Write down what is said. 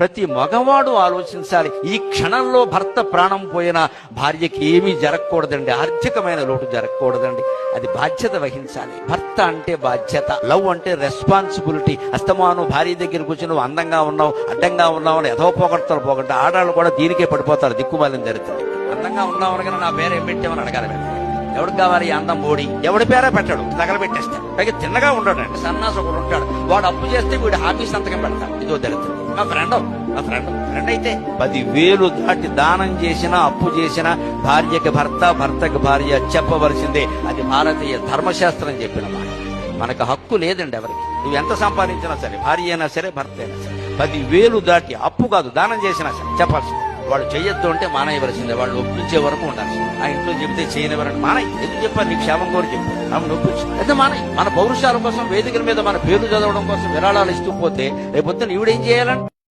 ప్రతి మగవాడు ఆలోచించాలి. ఈ క్షణంలో భర్త ప్రాణం పోయిన భార్యకి ఏమీ జరగకూడదండి. ఆర్థికమైన లోటు జరగకూడదండి. అది బాధ్యత వహించాలి. భర్త అంటే బాధ్యత. లవ్ అంటే రెస్పాన్సిబిలిటీ. అస్తమాను భార్య దగ్గర కూర్చుని నువ్వు అందంగా ఉన్నావు అడ్డంగా ఉన్నావు అని ఎదో పోగొడతారు పోగొట్ట. ఆడాళ్ళు కూడా దీనికే పడిపోతారు. దిక్కుమాలిన జరుగుతుంది అందంగా ఉన్నావు అనగానే నా పేరు ఏం పెట్టామని అడగాలి ఎవడికి కావాలి అందం బోడి? ఎవడి పేరే పెట్టాడు? తగలబెట్టేస్తాడు పైగా తిన్నగా ఉండడు అండి సన్నాసి ఒకడు ఉంటాడు. వాడు అప్పు చేస్తే వీడు ఆఫీస్ సంతకం పెడతాడు. ఇదో తెలుస్తుంది మా ఫ్రెండ్ మా ఫ్రెండ్ ఫ్రెండ్ అయితే పదివేలు దాటి దానం చేసినా అప్పు చేసినా భార్యకి భర్త భర్తకి భార్య చెప్పవలసిందే. అది భారతీయ ధర్మశాస్త్రం చెప్పిన మాట. మనకు హక్కు లేదండి ఎవరికి. నువ్వు ఎంత సంపాదించినా సరే భార్య అయినా సరే భర్త అయినా సరే పదివేలు దాటి అప్పు కాదు దానం చేసినా సరే చెప్పాల్సింది. వాళ్ళు చెయ్యొద్దు అంటే మానేయవలసిందే వాళ్ళు ఒప్పించే వరకు ఉండాలి. ఆ ఇంట్లో చెబితే చేయనివ్వరని మానయ్య ఎందుకు చెప్పారు నీ క్షేమం కోరి చెప్పు. ఆమె ఒప్పించు అయితే మానయ్య మన పౌరుషాల కోసం వేదికల మీద మన పేర్లు చదవడం కోసం విరాళాలు ఇస్తూ పోతే రేపొద్దున ఈవిడేం చేయాలంటే